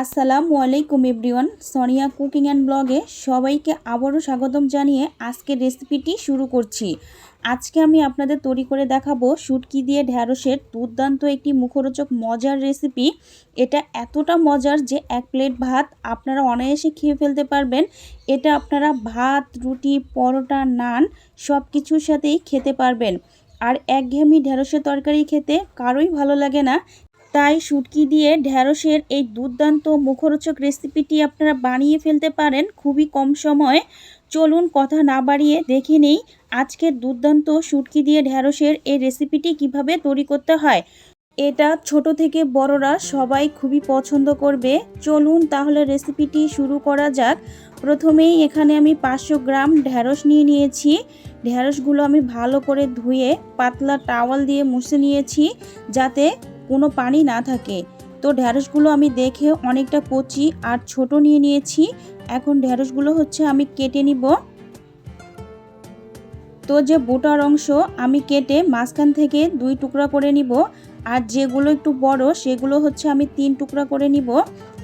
আসসালামু আলাইকুম everyone. Sonia cooking and ব্লগে সবাইকে আবারও স্বাগতম জানিয়ে আজকের রেসিপিটি শুরু করছি। আজকে আমি আপনাদের তৈরি করে দেখাবো শুটকি দিয়ে ঢ্যাঁড়সের দুর্দান্ত একটি মুখরোচক মজার রেসিপি। এটা এতটা মজার যে এক প্লেট ভাত আপনারা অনায়াসে খেয়ে ফেলতে পারবেন। এটা আপনারা ভাত, রুটি, পরোটা, নান সব কিছুর সাথেই খেতে পারবেন। আর একঘেয়েমি ঢ্যাঁড়সের তরকারি খেতে কারোই ভালো লাগে না। তাই শুটকি দিয়ে ঢ্যাঁড়সের এই দুর্দান্ত মুখরোচক রেসিপিটি আপনারা বানিয়ে ফেলতে পারেন খুবই কম সময়ে। চলুন কথা না বাড়িয়ে দেখে নেই আজকের দুর্দান্ত শুটকি দিয়ে ঢ্যাঁড়সের এই রেসিপিটি কীভাবে তৈরি করতে হয়। এটা ছোট থেকে বড়রা সবাই খুবই পছন্দ করবে। চলুন তাহলে রেসিপিটি শুরু করা যাক। প্রথমেই এখানে আমি পাঁচশো গ্রাম ঢ্যাঁড়স নিয়ে নিয়েছি। ঢ্যাঁড়সগুলো আমি ভালো করে ধুয়ে পাতলা টাওয়াল দিয়ে মুছে নিয়েছি যাতে কোনো পানি না থাকে। তো ঢ্যাঁড়সগুলো আমি দেখে অনেকটা কচি আর ছোট নিয়ে নিয়েছি। এখন ঢ্যাঁড়সগুলো হচ্ছে আমি কেটে নিব। তো যে বোটার অংশ আমি কেটে মাঝখান থেকে দুই টুকরা করে নিব। আর যেগুলো একটু বড়, সেগুলো হচ্ছে আমি তিন টুকরা করে নিব।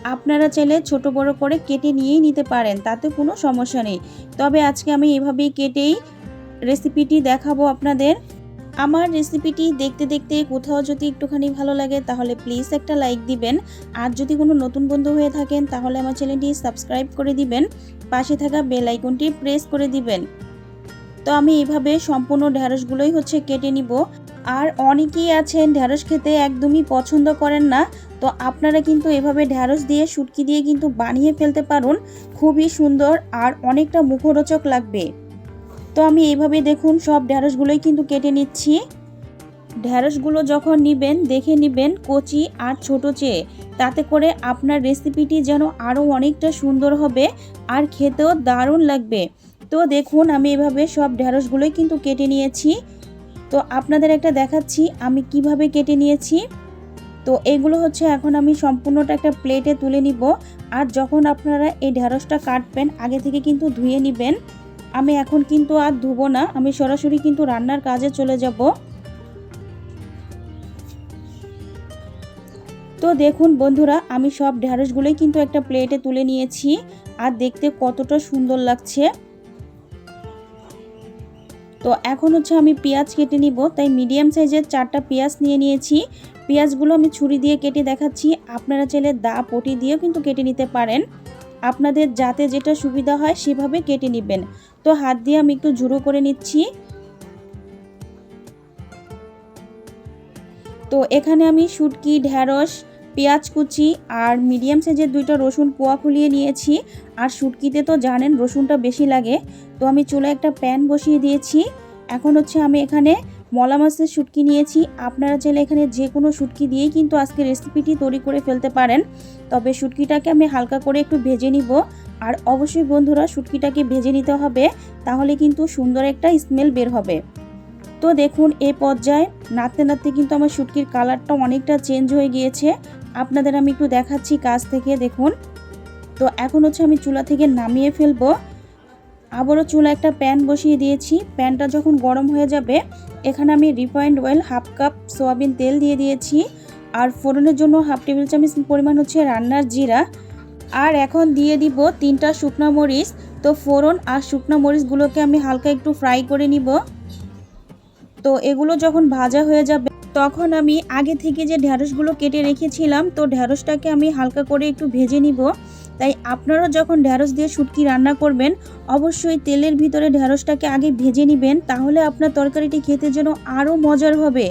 আপনারা চাইলে ছোট বড় করে কেটে নিয়েই নিতে পারেন, তাতে কোনো সমস্যা নেই। তবে আজকে আমি এভাবেই কেটেই রেসিপিটি দেখাবো আপনাদের। আমার রেসিপিটি দেখতে দেখতে কোথাও যদি একটুখানি ভালো লাগে, তাহলে প্লিজ একটা লাইক দিবেন। আর যদি কোনো নতুন বন্ধু হয়ে থাকেন, তাহলে আমার চ্যানেলটি সাবস্ক্রাইব করে দিবেন। পাশে থাকা বেল আইকনটি প্রেস করে দিবেন। তো আমি এইভাবে সম্পূর্ণ ঢ্যাঁড়সগুলোই হচ্ছে কেটে নিব। আর অনেকেই আছেন ঢ্যাঁড়স খেতে একদমই পছন্দ করেন না, তো আপনারা কিন্তু এভাবে ঢ্যাঁড়স দিয়ে শুটকি দিয়ে কিন্তু বানিয়ে ফেলতে পারুন। খুবই সুন্দর আর অনেকটা মুখরোচক লাগবে। তো আমি এইভাবে দেখুন সব ঢ্যাঁড়সগুলোই কিন্তু কেটে নিচ্ছি। ঢ্যাঁড়সগুলো যখন নিবেন, দেখে নিবেন কচি আর ছোট চেয়ে। তাতে করে আপনার রেসিপিটি যেন আরও অনেকটা সুন্দর হবে আর খেতেও দারুণ লাগবে। তো দেখুন আমি এভাবে সব ঢ্যাঁড়সগুলোই কিন্তু কেটে নিয়েছি। তো আপনাদের একটা দেখাচ্ছি আমি কীভাবে কেটে নিয়েছি। তো এগুলো হচ্ছে এখন আমি সম্পূর্ণটা একটা প্লেটে তুলে নিব। আর যখন আপনারা এই ঢ্যাঁড়সটা কাটবেন, আগে থেকে কিন্তু ধুয়ে নেবেন। আমি এখন কিন্তু আর ধুবো না, আমি সরাসরি কিন্তু রান্নার কাজে চলে যাব। তো দেখুন বন্ধুরা, আমি সব ঢ্যাঁড়সগুলোই কিন্তু একটা প্লেটে তুলে নিয়েছি, আর দেখতে কতটা সুন্দর লাগছে। তো এখন হচ্ছে আমি পেঁয়াজ কেটে নিব, তাই মিডিয়াম সাইজের চারটা পেঁয়াজ নিয়ে নিয়েছি। পেঁয়াজগুলো আমি ছুরি দিয়ে কেটে দেখাচ্ছি, আপনারা চাইলে দা পটি দিয়েও কিন্তু কেটে নিতে পারেন। আপনাদের যাতে যেটা সুবিধা হয় সেভাবে কেটে নেবেন। তো হাত দিয়ে আমি একটু ঝুড়ো করে নিচ্ছি। তো এখানে আমি শুটকি ঢ্যাঁড়স পেঁয়াজ কুচি আর মিডিয়াম সাইজের দুইটা রসুন পোয়া খুলিয়ে নিয়েছি। আর শুটকিতে তো জানেন রসুনটা বেশি লাগে। তো আমি চুলে একটা প্যান বসিয়ে দিয়েছি। এখন হচ্ছে আমি এখানে মলা মাছের শুটকি নিয়েছি। আপনারা চাইলে এখানে যে কোনো শুটকি দিয়েই কিন্তু আজকে রেসিপিটি তৈরি করে ফেলতে পারেন। তবে শুটকিটাকে আমি হালকা করে একটু ভেজে নিব। আর অবশ্যই বন্ধুরা, শুটকিটাকে ভেজে নিতে হবে, তাহলে কিন্তু সুন্দর একটা স্মেল বের হবে। তো দেখুন, এ পর্যায়ে নাড়তে নাড়তে কিন্তু আমার শুটকির কালারটা অনেকটা চেঞ্জ হয়ে গিয়েছে। আপনাদের আমি একটু দেখাচ্ছি কাছ থেকে, দেখুন। তো এখন হচ্ছে আমি চুলা থেকে নামিয়ে ফেলব। আবারও চুলা একটা প্যান বসিয়ে দিয়েছি। প্যানটা যখন গরম হয়ে যাবে এখানে আমি refined oil half cup soybean তেল দিয়ে দিয়েছি। আর ফোড়নের জন্য হাফ টেবিল চামচ পরিমাণ হচ্ছে রান্নার জিরা। আর এখন দিয়ে দিব তিনটা শুকনো মরিচ। তো ফোড়ন আর শুকনো মরিচগুলোকে আমি হালকা একটু ফ্রাই করে নিব। তো এগুলো যখন ভাজা হয়ে যাবে, তখন আমি আগে থেকে যে ঢ্যাঁড়সগুলো কেটে রেখেছিলাম, তো ঢ্যাঁড়সটাকে আমি হালকা করে একটু ভেজে নিব। তাই আপনারা যখন ঢ্যাঁড়স দিয়ে শুটকি রান্না করবেন, অবশ্যই তেলের ভিতরে ঢ্যাঁড়সটাকে আগে ভেজে নেবেন, তাহলে আপনার তরকারিটি খেতে যেন আরও মজার হবে,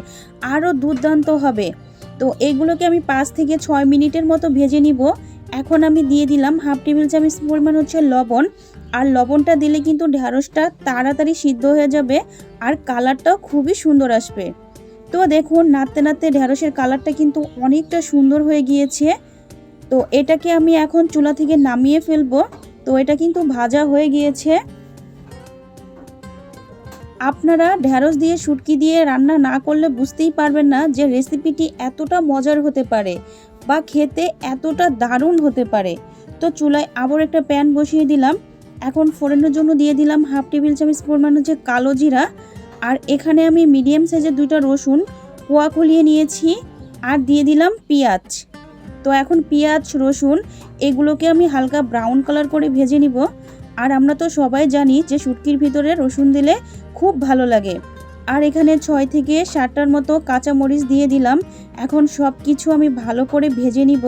আরও দুর্দান্ত হবে। তো এগুলোকে আমি পাঁচ থেকে ছয় মিনিটের মতো ভেজে নিব। এখন আমি দিয়ে দিলাম হাফ টেবিল চামচ পরিমাণ হচ্ছে লবণ। আর লবণটা দিলে কিন্তু ঢ্যাঁড়সটা তাড়াতাড়ি সিদ্ধ হয়ে যাবে আর কালারটাও খুবই সুন্দর আসবে। তো দেখুন, নাড়তে নাড়তে ঢ্যাঁড়সের কালারটা কিন্তু অনেকটা সুন্দর হয়ে গিয়েছে। তো এটাকে আমি এখন চুলা থেকে নামিয়ে ফেলব। তো এটা কিন্তু ভাজা হয়ে গিয়েছে। আপনারা ঢ্যাঁড়স দিয়ে শুটকি দিয়ে রান্না না করলে বুঝতেই পারবেন না যে রেসিপিটি এতটা মজার হতে পারে বা খেতে এতটা দারুণ হতে পারে। তো চুলায় আবার একটা প্যান বসিয়ে দিলাম। এখন ফোড়নের জন্য দিয়ে দিলাম হাফ টেবিল চামচ পরিমাণ হচ্ছে কালো জিরা। আর এখানে আমি মিডিয়াম সাইজের দুইটা রসুন, কোয়া খুলিয়ে নিয়েছি। আর দিয়ে দিলাম পেঁয়াজ। তো এখন পেঁয়াজ, রসুন এগুলোকে আমি হালকা ব্রাউন কালার করে ভেজে নিব। আর আমরা তো সবাই জানি যে শুটকির ভিতরে রসুন দিলে খুব ভালো লাগে। আর এখানে ছয় থেকে সাতটার মতো কাঁচা মরিচ দিয়ে দিলাম। এখন সব কিছু আমি ভালো করে ভেজে নিব।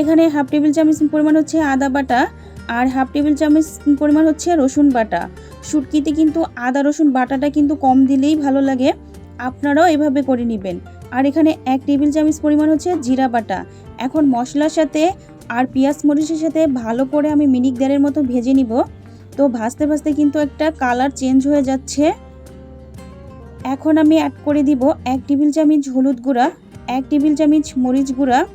এখানে হাফ টেবিল চামচ পরিমাণ হচ্ছে আদা বাটা আর হাফ টেবিল চামচ পরিমাণ হচ্ছে রসুন বাটা। শুটকিতে কিন্তু আদা রসুন বাটাটা কিন্তু কম দিলেই ভালো লাগে। আপনারাও এভাবে করে নেবেন। আর এখানে এক টেবিল চামচ পরিমাণ হচ্ছে জিরা বাটা। এখন মশলার সাথে আর পেঁয়াজ মরিচের সাথে ভালো করে আমি মিনিট দেড়ের মতো ভেজে নিব। তো ভাজতে ভাজতে কিন্তু একটা কালার চেঞ্জ হয়ে যাচ্ছে। এখন আমি অ্যাড করে দিব এক টেবিল চামচ হলুদ গুঁড়া, এক টেবিল চামচ মরিচ গুঁড়া।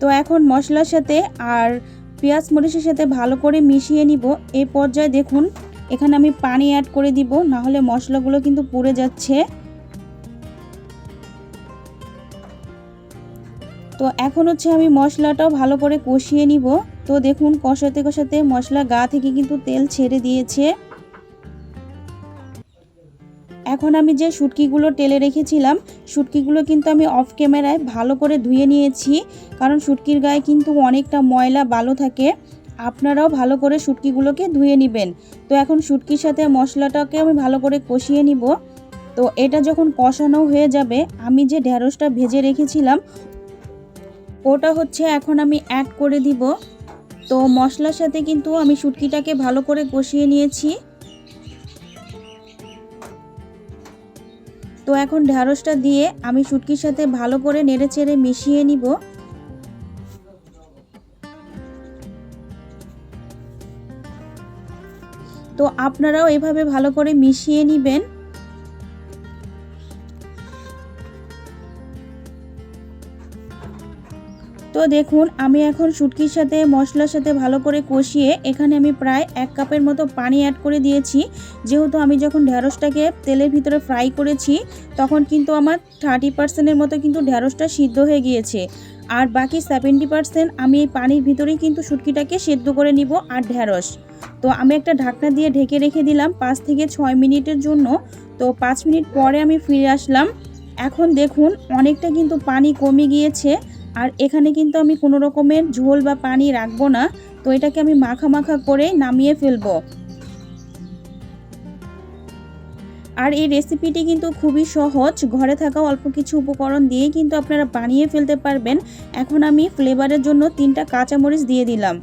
তো এখন মশলার সাথে আর পেঁয়াজ মরিচের সাথে ভালো করে মিশিয়ে নিব। এই পর্যায়ে দেখুন এখানে আমি পানি অ্যাড করে দিব না হলে মশলাগুলো কিন্তু পুড়ে যাচ্ছে। তো এখন হচ্ছে আমি মশলাটাও ভালো করে কষিয়ে নিব। তো দেখুন, কষাতে কষাতে মশলা গা থেকে কিন্তু তেল ছেড়ে দিয়েছে। এখন আমি যে শুটকিগুলো টেলে রেখেছিলাম, শুটকিগুলো কিন্তু আমি অফ ক্যামেরায় ভালো করে ধুয়ে নিয়েছি, কারণ শুটকির গায়ে কিন্তু অনেকটা ময়লা বালো থাকে। আপনারাও ভালো করে শুটকিগুলোকে ধুয়ে নেবেন। তো এখন শুটকির সাথে মশলাটাকে আমি ভালো করে কষিয়ে নিব। তো এটা যখন কষানো হয়ে যাবে, আমি যে ঢ্যাঁড়সটা ভেজে রেখেছিলাম, ওটা হচ্ছে এখন আমি অ্যাড করে দিব। তো মশলার সাথে কিন্তু আমি শুটকিটাকে ভালো করে কষিয়ে নিয়েছি। তো এখন ঢ্যাঁড়সটা দিয়ে আমি শুটকির সাথে ভালো করে নেড়ে চেড়ে মিশিয়ে নিব। তো আপনারাও এভাবে ভালো করে মিশিয়ে নেবেন। তো দেখুন, আমি এখন শুটকির সাথে, মশলার সাথে ভালো করে কষিয়ে এখানে আমি প্রায় এক কাপের মতো পানি অ্যাড করে দিয়েছি। যেহেতু আমি যখন ঢ্যাঁড়সটাকে তেলের ভিতরে ফ্রাই করেছি, তখন কিন্তু আমার থার্টি পার্সেন্টের মতো কিন্তু ঢ্যাঁড়সটা সিদ্ধ হয়ে গিয়েছে। আর বাকি সেভেন্টি পার্সেন্ট আমি এই পানির ভিতরেই কিন্তু শুটকিটাকে সেদ্ধ করে নিব আর ঢ্যাঁড়স তো আমি একটা ঢাকনা দিয়ে ঢেকে রেখে দিলাম পাঁচ থেকে ছয় মিনিটের জন্য। তো পাঁচ মিনিট পরে আমি ফিরে আসলাম। এখন দেখুন, অনেকটা কিন্তু পানি কমে গিয়েছে আর এখানে কিন্তু আমি কোনো রকমের ঝোল বা পানি রাখব না। তো এটাকে আমি মাখা মাখা করে নামিয়ে ফেলব। আর এই রেসিপিটি কিন্তু খুবই সহজ। ঘরে থাকা অল্প কিছু উপকরণ দিয়েই কিন্তু আপনারা বানিয়ে ফেলতে পারবেন। এখন আমি ফ্লেভারের জন্য তিনটা কাঁচামরিচ দিয়ে দিলাম।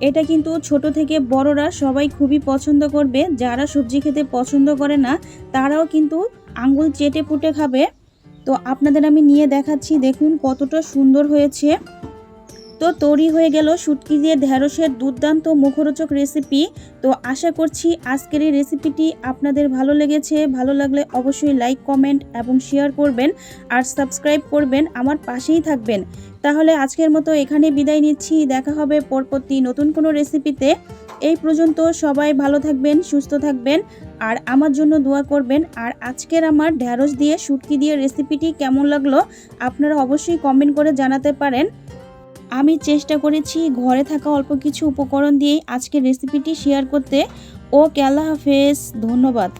এটা কিন্তু ছোট থেকে বড়রা সবাই খুবই পছন্দ করবে। যারা সবজি খেতে পছন্দ করে না, তারাও কিন্তু আঙ্গুল চেটে পুটে খাবে। তো আপনাদের আমি নিয়ে দেখাচ্ছি, দেখুন কতটা সুন্দর হয়েছে। তো তৈরি হয়ে গেল শুটকি দিয়ে ঢ্যাঁড়সের দুর্দান্ত মুখরোচক রেসিপি তো আশা করছি আজকের এই রেসিপিটি আপনাদের ভালো লেগেছে। ভালো লাগলে অবশ্যই লাইক কমেন্ট এবং শেয়ার করবেন আর সাবস্ক্রাইব করবেন আমার পাশেই থাকবেন। তাহলে আজকের মতো এখানে বিদায় নিচ্ছি। দেখা হবে পরবর্তী নতুন কোনো রেসিপিতে এই পর্যন্ত সবাই ভালো থাকবেন, সুস্থ থাকবেন আর আমার জন্য দোয়া করবেন। আর আজকের আমার ঢ্যাঁড়স দিয়ে, শুটকি দিয়ে রেসিপিটি কেমন লাগল আপনারা অবশ্যই কমেন্ট করে জানাতে পারেন। আমি চেষ্টা করেছি ঘরে থাকা অল্প কিছু উপকরণ দিয়ে আজকের রেসিপিটি শেয়ার করতে। ও কেলা হাফেজ, ধন্যবাদ।